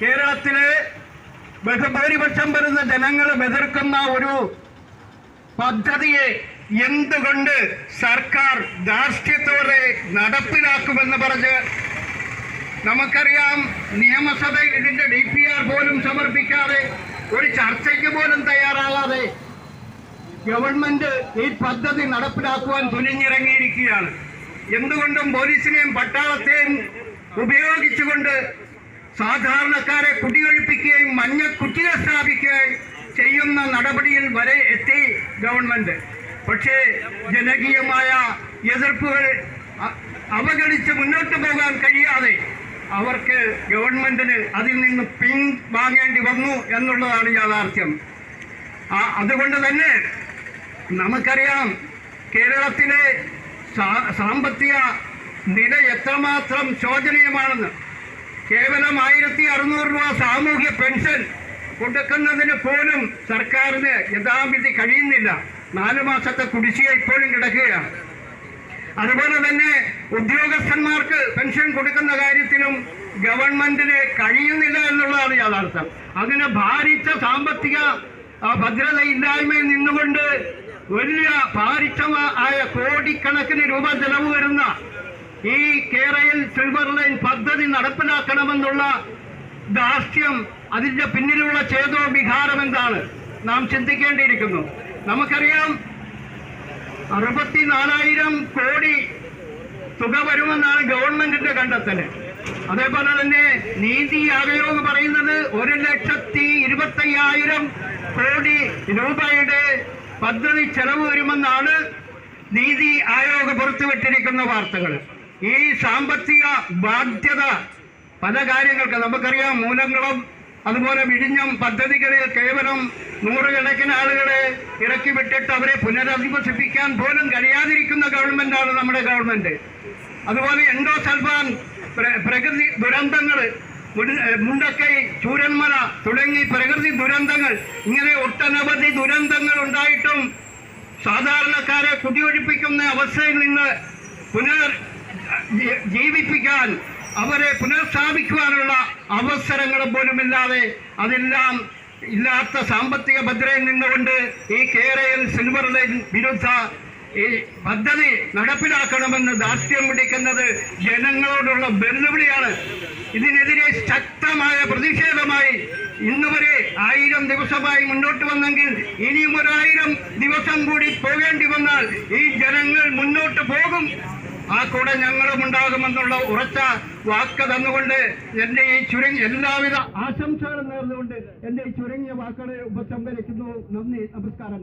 കേരളത്തിലെ ബഹുഭൂരിപക്ഷം വരുന്ന ജനങ്ങൾ എതിർക്കുന്ന ഒരു പദ്ധതിയെ എന്തുകൊണ്ട് സർക്കാർ ധാർഷ്ട്യത്തോടെ നടപ്പിലാക്കുമെന്ന് പറഞ്ഞ് നമുക്കറിയാം നിയമസഭയിൽ ഇതിന്റെ ഡി പി ആർ പോലും സമർപ്പിക്കാതെ ഒരു ചർച്ചയ്ക്ക് പോലും തയ്യാറാകാതെ ഗവൺമെന്റ് ഈ പദ്ധതി നടപ്പിലാക്കുവാൻ തുനിഞ്ഞിറങ്ങിയിരിക്കുകയാണ്. എന്തുകൊണ്ടും പോലീസിനെയും പട്ടാളത്തെയും ഉപയോഗിച്ചുകൊണ്ട് സാധാരണക്കാരെ കുടിയൊഴിപ്പിക്കുകയും മഞ്ഞ കുറ്റികൾ സ്ഥാപിക്കുകയും ചെയ്യുന്ന നടപടിയിൽ വരെ എത്തി ഗവൺമെന്റ്. പക്ഷേ ജനകീയമായ എതിർപ്പുകൾ അവഗണിച്ച് മുന്നോട്ട് പോകാൻ കഴിയാതെ അവർക്ക് ഗവൺമെന്റിന് അതിൽ നിന്ന് പിൻ വാങ്ങേണ്ടി വന്നു എന്നുള്ളതാണ് യാഥാർത്ഥ്യം. അതുകൊണ്ട് തന്നെ നമുക്കറിയാം കേരളത്തിലെ സാമ്പത്തിക നില എത്രമാത്രം ശോചനീയമാണെന്ന്. കേവലം ആയിരത്തി അറുന്നൂറ് രൂപ സാമൂഹ്യ പെൻഷൻ കൊടുക്കുന്നതിന് പോലും സർക്കാരിന് യഥാവിധി കഴിയുന്നില്ല. നാലു മാസത്തെ കുടിശ്ശിക ഇപ്പോഴും കിടക്കുകയാണ്. അതുപോലെ തന്നെ ഉദ്യോഗസ്ഥന്മാർക്ക് പെൻഷൻ കൊടുക്കുന്ന കാര്യത്തിലും ഗവൺമെന്റിന് കഴിയുന്നില്ല എന്നുള്ളതാണ് യാഥാർത്ഥ്യം. അങ്ങനെ ഭാരിച്ച സാമ്പത്തിക ഭദ്രത ഭദ്രതയില്ലായ്മയിൽ നിന്നുകൊണ്ട് വലിയ ഭാരിച്ച ആയ കോടിക്കണക്കിന് രൂപ ചെലവ് വരുന്ന ഈ കേരയിൽ സിൽവർ ലൈൻ പദ്ധതി നടപ്പിലാക്കണമെന്നുള്ള ദാർഷ്ട്യം അതിന്റെ പിന്നിലുള്ള ചേതോ വിഹാരം എന്താണ്? നാം ചിന്തിക്കേണ്ടിയിരിക്കുന്നു. നമുക്കറിയാം അറുപത്തിനാലായിരം കോടി തുക വരുമെന്നാണ് ഗവൺമെന്റിന്റെ കണ്ടെത്തൽ. അതേപോലെ തന്നെ നീതി ആയോഗ് പറയുന്നത് ഒരു ലക്ഷത്തി ഇരുപത്തയ്യായിരം കോടി രൂപയുടെ പദ്ധതി ചെലവ് വരുമെന്നാണ് നീതി ആയോഗ് പുറത്തുവിട്ടിരിക്കുന്ന വാർത്തകൾ ഈ സാമ്പത്തിക ബാധ്യത പല കാര്യങ്ങൾക്ക് നമുക്കറിയാം. മൂലങ്ങളും അതുപോലെ വിഴിഞ്ഞം പദ്ധതികളിൽ കേവലം നൂറുകണക്കിന് ആളുകളെ ഇറക്കി വിട്ടിട്ട് അവരെ പുനരധിവസിപ്പിക്കാൻ പോലും കഴിയാതിരിക്കുന്ന ഗവൺമെന്റാണ് നമ്മുടെ ഗവൺമെന്റ്. അതുപോലെ എൻഡോ സൽഫാൻ പ്ര- പ്രകൃതി ദുരന്തങ്ങൾ മുണ്ടക്കൈ ചൂരന്മല തുടങ്ങി പ്രകൃതി ദുരന്തങ്ങൾ ഇങ്ങനെ ഒട്ടനവധി ദുരന്തങ്ങൾ ഉണ്ടായിട്ടും സാധാരണക്കാരെ കുടിയൊഴിപ്പിക്കുന്ന അവസ്ഥയിൽ നിന്ന് പുനർ ജീവിപ്പിക്കാൻ അവരെ പുനഃസ്ഥാപിക്കുവാനുള്ള അവസരങ്ങൾ പോലും ഇല്ലാതെ അതെല്ലാം ഇല്ലാത്ത സാമ്പത്തിക ഭദ്രയിൽ നിന്നുകൊണ്ട് ഈ കേരയിൽ സിൽവർ ലൈൻ വിരുദ്ധ ഈ പദ്ധതി നടപ്പിലാക്കണമെന്ന് ദാർഷ്ട്യം പിടിക്കുന്നത് ജനങ്ങളോടുള്ള വെല്ലുവിളിയാണ്. ഇതിനെതിരെ ശക്തമായ പ്രതിഷേധമായി ഇന്ന് വരെ ആയിരം ദിവസമായി മുന്നോട്ട് വന്നെങ്കിൽ ഇനിയും ഒരായിരം ദിവസം കൂടി പോകേണ്ടി വന്നാൽ ഈ ജനങ്ങൾ മുന്നോട്ട് പോകും. ആ കൂടെ ഞങ്ങളും ഉണ്ടാകുമെന്നുള്ള ഉറച്ച വാക്ക് തന്നുകൊണ്ട് എന്റെ ഈ ചുരുങ്ങി എല്ലാവിധ ആശംസകളും നേർന്നുകൊണ്ട് എന്റെ ഈ ചുരുങ്ങിയ വാക്കുകളെ ഉപസംഹരിക്കുന്നു. നന്ദി നമസ്കാരം.